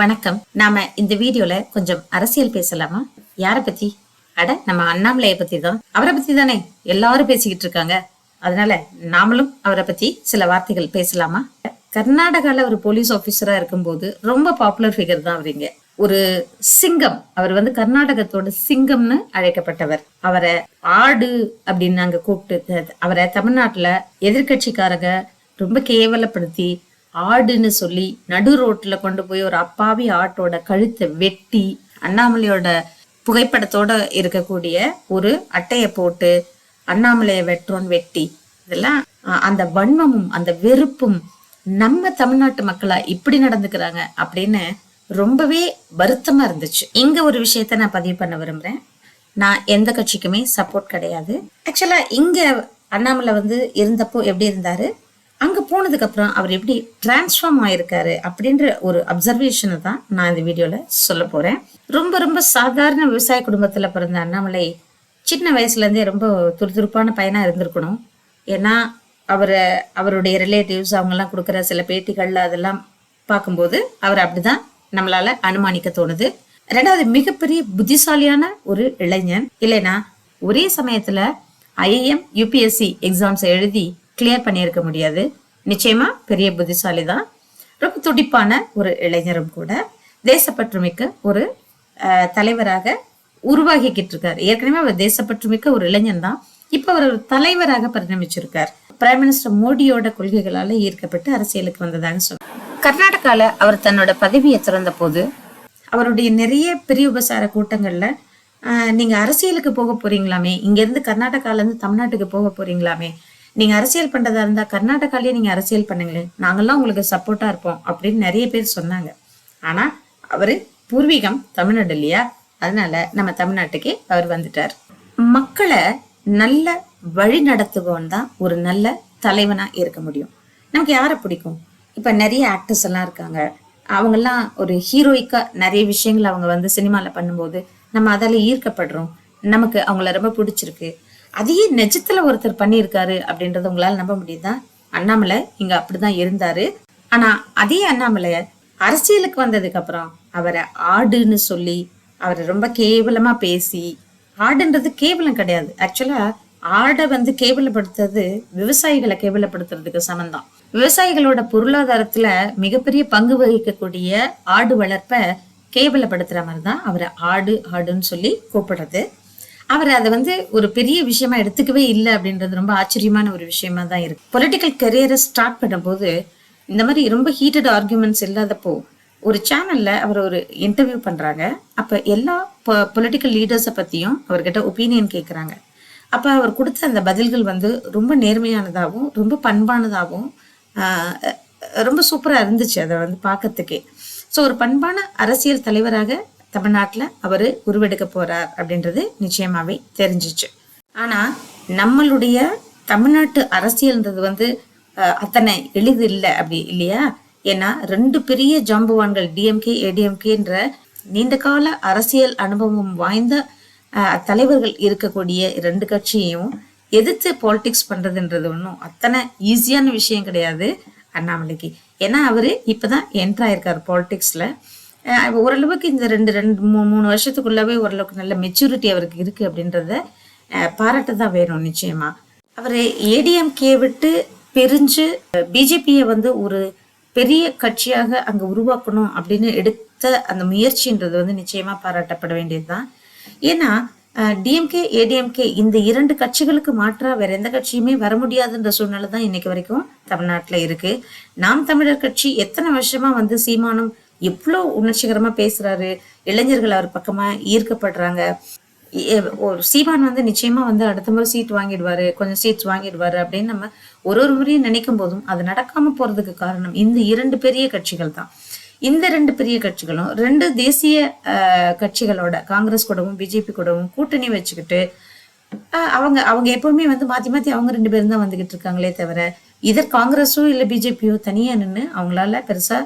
வணக்கம். நாம இந்த வீடியோல கொஞ்சம் அரசியல் பேசலாமா? யார பத்தி? அட நம்ம அண்ணாமலைய பத்தி தான் அவரை பத்தி தானே எல்லாரும் பேசிக்கிட்டு இருக்காங்க. அதனால நாமளும் அவரை பத்தி சில வார்த்தைகள் பேசலாமா? கர்நாடகால ஒரு போலீஸ் ஆபீசரா இருக்கும்போது ரொம்ப பாப்புலர் ஃபிகர் தான் அவரிங்க ஒரு சிங்கம். அவர் வந்து கர்நாடகத்தோட சிங்கம்னு அழைக்கப்பட்டவர். அவரை ஆடு அப்படின்னு நாங்க கூப்பிட்டு அவரை தமிழ்நாட்டுல எதிர்கட்சிக்காரங்க ரொம்ப கேவலப்படுத்தி ஆடுன்னு சொல்லி நடு ரோட்ல கொண்டு போய் ஒரு அப்பாவி ஆட்டோட கழுத்தை வெட்டி அண்ணாமலையோட புகைப்படத்தோட இருக்கக்கூடிய ஒரு அட்டையை போட்டு அண்ணாமலையை வெட்டுறோன்னு வெட்டி. இதெல்லாம் அந்த வன்மமும் அந்த வெறுப்பும் நம்ம தமிழ்நாட்டு மக்களா இப்படி நடந்துக்கிறாங்க அப்படின்னு ரொம்பவே வருத்தமா இருந்துச்சு. இங்க ஒரு விஷயத்த நான் பதிவு பண்ண விரும்புறேன். நான் எந்த கட்சிக்குமே சப்போர்ட் கிடையாது. ஆக்சுவலா இங்க அண்ணாமலை வந்து இருந்தப்போ எப்படி இருந்தாரு? அங்க போனதுக்கு அப்புறம் அவர் எப்படி டிரான்ஸ்ஃபார்ம் ஆயிருக்காரு அப்படின்ற ஒரு அப்சர்வேஷனை தான் நான் இந்த வீடியோல சொல்ல போறேன். ரொம்ப ரொம்ப சாதாரண விவசாய குடும்பத்துல பிறந்த அண்ணாமலை சின்ன வயசுல இருந்தே ரொம்ப துருதுருப்பான பையனா இருந்திருக்கணும். ஏன்னா அவரை அவருடைய ரிலேட்டிவ்ஸ் அவங்கெல்லாம் கொடுக்குற சில பேட்டிகள் அதெல்லாம் பார்க்கும்போது அவர் அப்படிதான் நம்மளால அனுமானிக்க தோணுது. ரெண்டாவது மிகப்பெரிய புத்திசாலியான ஒரு இளைஞன். இல்லைன்னா ஒரே சமயத்துல ஐஏஎம் யூபிஎஸ்சி எக்ஸாம்ஸ் எழுதி கிளியர் பண்ணியிருக்க முடியாது. நிச்சயமா பெரிய புத்திசாலி தான் ரொம்ப துடிப்பான ஒரு இளைஞரும் கூட தேசப்பற்றுமிக்க ஒரு தலைவராக உருவாகிக்கிட்டு இருக்காரு. ஏற்கனவே அவர் தேசப்பற்றுமிக்க ஒரு இளைஞன் தான். இப்ப அவர் ஒரு தலைவராக பரிணமிச்சிருக்கார். பிரைம் மினிஸ்டர் மோடியோட கொள்கைகளால ஈர்க்கப்பட்டு அரசியலுக்கு வந்ததாக சொன்னார் கர்நாடகால அவர் தன்னோட பதவியை திறந்த போது அவருடைய நிறைய பெரிய உபசார கூட்டங்கள்ல ஆஹ், நீங்க அரசியலுக்கு போக போறீங்களாமே இங்க இருந்து கர்நாடகால இருந்து தமிழ்நாட்டுக்கு போக போறீங்களாமே நீங்க அரசியல் பண்றதா இருந்தா கர்நாடகாலேயே நீங்க அரசியல் பண்ணுங்களேன். நாங்கெல்லாம் உங்களுக்கு சப்போர்ட்டா இருப்போம் அப்படின்னு நிறைய பேர் சொன்னாங்க. ஆனா அவரு பூர்வீகம் தமிழ்நாடு இல்லையா? அதனால நம்ம தமிழ்நாட்டுக்கே அவர் வந்துட்டார். மக்களை நல்ல வழி நடத்துபவன் தான் ஒரு நல்ல தலைவனா இருக்க முடியும். நமக்கு யாரை பிடிக்கும்? இப்ப நிறைய ஆக்டர்ஸ் எல்லாம் இருக்காங்க. அவங்கெல்லாம் ஒரு ஹீரோயிக்கா நிறைய விஷயங்கள் அவங்க வந்து சினிமால பண்ணும்போது நம்ம அதால ஈர்க்கப்படுறோம். நமக்கு அவங்கள ரொம்ப பிடிச்சிருக்கு. அதையே நெஜத்துல ஒருத்தர் பண்ணியிருக்காரு அப்படின்றத உங்களால நம்ப முடியுதா? அண்ணாமலை இங்க அப்படிதான் இருந்தாரு. ஆனா அதே அண்ணாமலை அரசியலுக்கு வந்ததுக்கு அப்புறம் அவரை ஆடுன்னு சொல்லி அவரை ரொம்ப கேவலமா பேசி ஆடுன்றது கேவலம் கிடையாது. ஆக்சுவலா ஆடை வந்து கேவலப்படுத்துறது விவசாயிகளை கேவலப்படுத்துறதுக்கு சமந்தான் விவசாயிகளோட பொருளாதாரத்துல மிகப்பெரிய பங்கு வகிக்கக்கூடிய ஆடு வளர்ப்ப கேவலப்படுத்துற மாதிரி தான் அவரை ஆடு ஆடுன்னு சொல்லி கூப்பிடுறது. அவர் அதை வந்து ஒரு பெரிய விஷயமா எடுத்துக்கவே இல்லை அப்படின்றது ரொம்ப ஆச்சரியமான ஒரு விஷயமா தான் இருக்கு. பொலிட்டிக்கல் கெரியரை ஸ்டார்ட் பண்ணும்போது இந்த மாதிரி ரொம்ப ஹீட்டட் ஆர்குமெண்ட்ஸ் இல்லாதப்போ ஒரு சேனல்ல அவர் ஒரு இன்டர்வியூ பண்றாங்க. அப்ப எல்லா பொலிட்டிக்கல் லீடர்ஸை பத்தியும் அவர்கிட்ட ஒப்பீனியன் கேட்குறாங்க அப்ப அவர் கொடுத்த அந்த பதில்கள் வந்து ரொம்ப நேர்மையானதாகவும் ரொம்ப பண்பானதாகவும் ரொம்ப சூப்பராக இருந்துச்சு அதை வந்து பார்க்கறதுக்கே. ஸோ ஒரு பண்பான அரசியல் தலைவராக தமிழ்நாட்டுல அவர் உருவெடுக்க போறார் அப்படின்றது நிச்சயமாவே தெரிஞ்சிச்சு. ஆனா நம்மளுடைய தமிழ்நாட்டு அரசியல்ன்றது வந்து அஹ், அத்தனை எளிது இல்லை அப்படி இல்லையா? ஏன்னா ரெண்டு பெரிய ஜாம்புவான்கள் டிஎம்கே ஏடிஎம்கேன்ற நீண்ட கால அரசியல் அனுபவம் வாய்ந்த அஹ், தலைவர்கள் இருக்கக்கூடிய ரெண்டு கட்சியையும் எதிர்த்து பாலிடிக்ஸ் பண்றதுன்றது ஒன்றும் அத்தனை ஈஸியான விஷயம் கிடையாது அண்ணாமலைக்கு. ஏன்னா அவரு இப்பதான் என்ட்ராயிருக்காரு பாலிடிக்ஸ்ல ஓரளவுக்கு இந்த ரெண்டு ரெண்டு மூணு மூணு வருஷத்துக்குள்ளவே ஓரளவுக்கு நல்ல மெச்சூரிட்டி அவருக்கு இருக்கு அப்படின்றத பாராட்டு பாராட்ட தான் வேணும் நிச்சயமா. அவர் ஏடிஎம்கே விட்டு பிரிஞ்சு பிஜேபியை வந்து ஒரு பெரிய கட்சியாக அங்க உருவாக்கணும் அப்படின்னு எடுத்த அந்த முயற்சின்றது வந்து நிச்சயமா பாராட்டப்பட வேண்டியதுதான். ஏன்னா டிஎம்கே ஏடிஎம்கே இந்த இரண்டு கட்சிகளுக்கு மாற்றா வேற எந்த கட்சியுமே வர முடியாதுன்ற சூழ்நிலை தான் இன்னைக்கு வரைக்கும் தமிழ்நாட்டில் இருக்கு. நாம் தமிழர் கட்சி எத்தனை வருஷமா வந்து சீமானும் எவ்வளோ உணர்ச்சிகரமாக பேசுகிறாரு இளைஞர்கள் அவர் பக்கமாக ஈர்க்கப்படுறாங்க. ஒரு சீமான் வந்து நிச்சயமா வந்து அடுத்த முறை சீட் வாங்கிடுவாரு. கொஞ்சம் சீட்ஸ் வாங்கிடுவாரு அப்படின்னு நம்ம ஒரு ஒரு முறையும் நினைக்கும் போதும் அது நடக்காம போறதுக்கு காரணம் இந்த இரண்டு பெரிய கட்சிகள் தான். இந்த ரெண்டு பெரிய கட்சிகளும் ரெண்டு தேசிய கட்சிகளோட காங்கிரஸ் கூடவும் பிஜேபி கூடவும் கூட்டணி வச்சுக்கிட்டு அவங்க அவங்க எப்பவுமே வந்து மாத்தி மாத்தி அவங்க ரெண்டு பேரும் தான் வந்துகிட்டு இருக்காங்களே தவிர இதர் காங்கிரஸோ இல்லை பிஜேபியோ தனியா நின்று அவங்களால பெருசா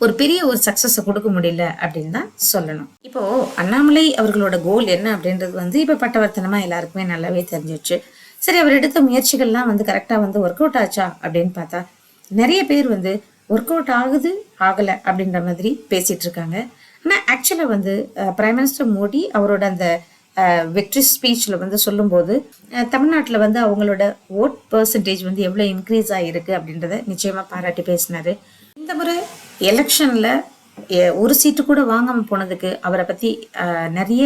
ஒரு பெரிய ஒரு சக்ஸஸை கொடுக்க முடியல அப்படின்னு தான் சொல்லணும். இப்போ அண்ணாமலை அவர்களோட கோல் என்ன அப்படின்றது வந்து இப்ப பட்டவர்த்தனமா எல்லாருக்குமே நல்லாவே தெரிஞ்சிச்சு சரி அவர் எடுத்த முயற்சிகள்லாம் வந்து கரெக்டா வந்து ஒர்க் அவுட் ஆச்சா அப்படின்னு பார்த்தா நிறைய பேர் வந்து ஒர்க் அவுட் ஆகுது ஆகலை அப்படின்ற மாதிரி பேசிட்டு இருக்காங்க. ஆனால் ஆக்சுவலாக வந்து பிரைம் மினிஸ்டர் மோடி அவரோட அந்த வெற்றி ஸ்பீச்சில் வந்து சொல்லும்போது தமிழ்நாட்டில் வந்து அவங்களோட ஓட் பர்சன்டேஜ் வந்து எவ்வளோ இன்க்ரீஸ் ஆகிருக்கு அப்படின்றத நிச்சயமாக பாராட்டி பேசினாரு. இந்த முறை எலெக்ஷனில் ஒரு சீட்டு கூட வாங்காமல் போனதுக்கு அவரை பற்றி நிறைய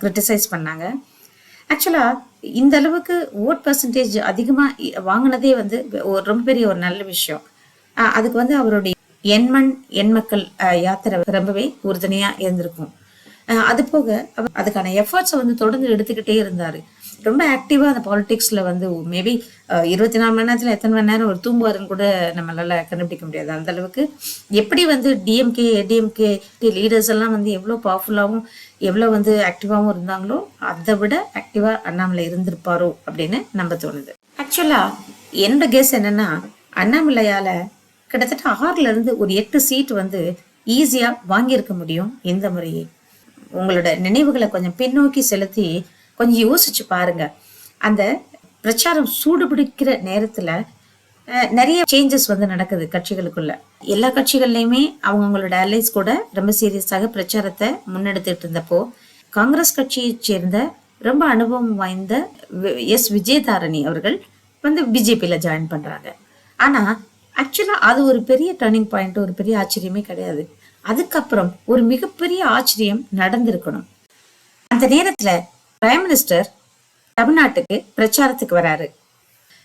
கிரிட்டிசைஸ் பண்ணாங்க. ஆக்சுவலாக இந்த அளவுக்கு ஓட் பர்சன்டேஜ் அதிகமாக வாங்கினதே வந்து ஒரு ரொம்ப பெரிய ஒரு நல்ல விஷயம். ஆஹ் அதுக்கு வந்து அவருடைய எண்மண் எண்மக்கள் ஆஹ் யாத்திரை ரொம்பவே உறுதுணையா இருந்திருக்கும். ஆஹ் அது போக அதுக்கான எஃபர்ட்ஸை வந்து தொடர்ந்து எடுத்துக்கிட்டே இருந்தாரு. ரொம்ப ஆக்டிவாக அந்த பாலிடிக்ஸில் வந்து மேபி இருபத்தி நாலு மணி நேரத்துல எத்தனை மணி நேரம் ஒரு தூங்குவாருன்னு கூட நம்மளால கண்டுபிடிக்க முடியாது. அந்த அளவுக்கு எப்படி வந்து டிஎம்கே ஏடிஎம்கே லீடர்ஸ் எல்லாம் வந்து எவ்வளோ பவர்ஃபுல்லாகவும் எவ்வளோ வந்து ஆக்டிவாகவும் இருந்தாங்களோ அதை விட ஆக்டிவாக அண்ணாமலை இருந்திருப்பாரோ அப்படின்னு நம்ப தோணுது. ஆக்சுவலா என்னோட கெஸ் என்னென்னா அண்ணாமலையால கிட்டத்தட்ட ஆறுல இருந்து ஒரு எட்டு சீட் வந்து ஈஸியாக வாங்கியிருக்க முடியும் இந்த முறையே. உங்களோட நினைவுகளை கொஞ்சம் பின்னோக்கி செலுத்தி கொஞ்சம் யோசிச்சு பாருங்க. அந்த பிரச்சாரம் சூடு பிடிக்கிற நேரத்துல அஹ், நிறைய சேஞ்சஸ் வந்து நடக்குது கட்சிகளுக்குள்ள. எல்லா கட்சிகள்லையுமே அவங்கவுங்களோட அலைஸ் கூட ரொம்ப சீரியஸாக பிரச்சாரத்தை முன்னெடுத்துட்டு இருந்தப்போ காங்கிரஸ் கட்சியை சேர்ந்த ரொம்ப அனுபவம் வாய்ந்த வி- எஸ். விஜயதாரணி அவர்கள் வந்து பிஜேபியில ஜாயின் பண்றாங்க. ஆனா ஆக்சுவலா அது ஒரு பெரிய டர்னிங் பாயிண்ட் ஒரு பெரிய ஆச்சரியமே கிடையாது. அதுக்கப்புறம் ஒரு மிகப்பெரிய ஆச்சரியம் நடந்திருக்கணும். அந்த நேரத்துல பிரைம் மினிஸ்டர் தமிழ்நாட்டுக்கு பிரச்சாரத்துக்கு வராரு.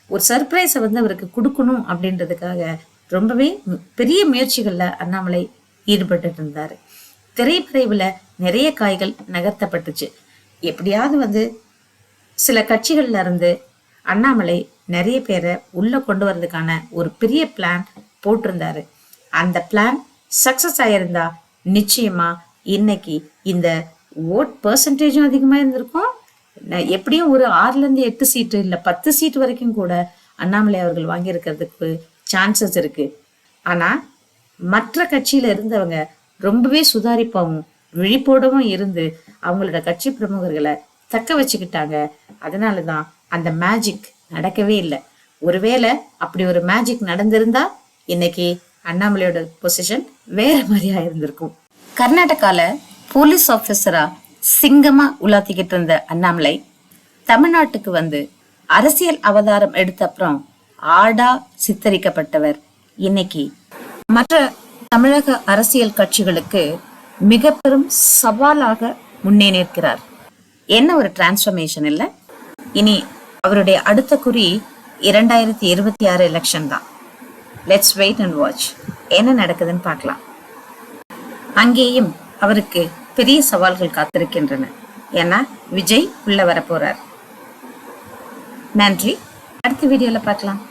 ஒரு சர்ப்ரைஸை வந்து அவருக்கு கொடுக்கணும் அப்படின்றதுக்காக ரொம்பவே பெரிய முயற்சிகள்ல அண்ணாமலை ஈடுபட்டு இருந்தாரு. திரைப்பிரைவில் நிறைய காய்கள் நகர்த்தப்பட்டுச்சு. எப்படியாவது வந்து சில கட்சிகள்ல இருந்து அண்ணாமலை நிறைய பேரை உள்ள கொண்டு வர்றதுக்கான ஒரு பெரிய பிளான் போட்டிருந்தாரு. அந்த பிளான் சக்சஸ் ஆயிருந்தா நிச்சயமா இன்னைக்கு இந்த ஓட் பர்சன்டேஜும் அதிகமாக இருந்திருக்கும். எப்படியும் ஒரு ஆறுலேருந்து எட்டு சீட்டு இல்லை பத்து சீட் வரைக்கும் கூட அண்ணாமலை அவர்கள் வாங்கியிருக்கிறதுக்கு சான்சஸ் இருக்கு. ஆனால் மற்ற கட்சியில் இருந்தவங்க ரொம்பவே சுதாரிப்பாகவும் விழிப்போடவும் இருந்து அவங்களோட கட்சி பிரமுகர்களை தக்க வச்சுக்கிட்டாங்க. அதனாலதான் அந்த மேஜிக் நடக்கவே இல்லை. ஒருவேளை அப்படி ஒரு மேஜிக் நடந்திருந்தா இன்னைக்கு அண்ணாமலையோட பொசிஷன் வேற மாதிரியா இருந்திருக்கும். கர்நாடகால போலீஸ் ஆபீசரா சிங்கமா உலாத்திக்கிட்டு இருந்த அண்ணாமலை தமிழ்நாட்டுக்கு வந்து அரசியல் அவதாரம் எடுத்த அப்புறம் ஆடா சித்தரிக்கப்பட்டவர் இன்னைக்கு. மற்ற தமிழக அரசியல் கட்சிகளுக்கு மிக பெரும் சவாலாக முன்னே நிற்கிறார். என்ன ஒரு டிரான்ஸ்ஃபர்மேஷன் இல்ல? இனி அவருடைய அடுத்த குறி இரண்டாயிரத்தி இருபத்தி ஆறு எலெக்ஷன் தான். லெட்ஸ் வெயிட் அண்ட் வாட்ச் என்ன நடக்குதுன்னு பார்க்கலாம். அங்கேயும் அவருக்கு பெரிய சவால்கள் காத்திருக்கின்றன. ஏன்னா விஜய் உள்ள வரப்போறார். நன்றி. அடுத்த வீடியோல பார்க்கலாம்.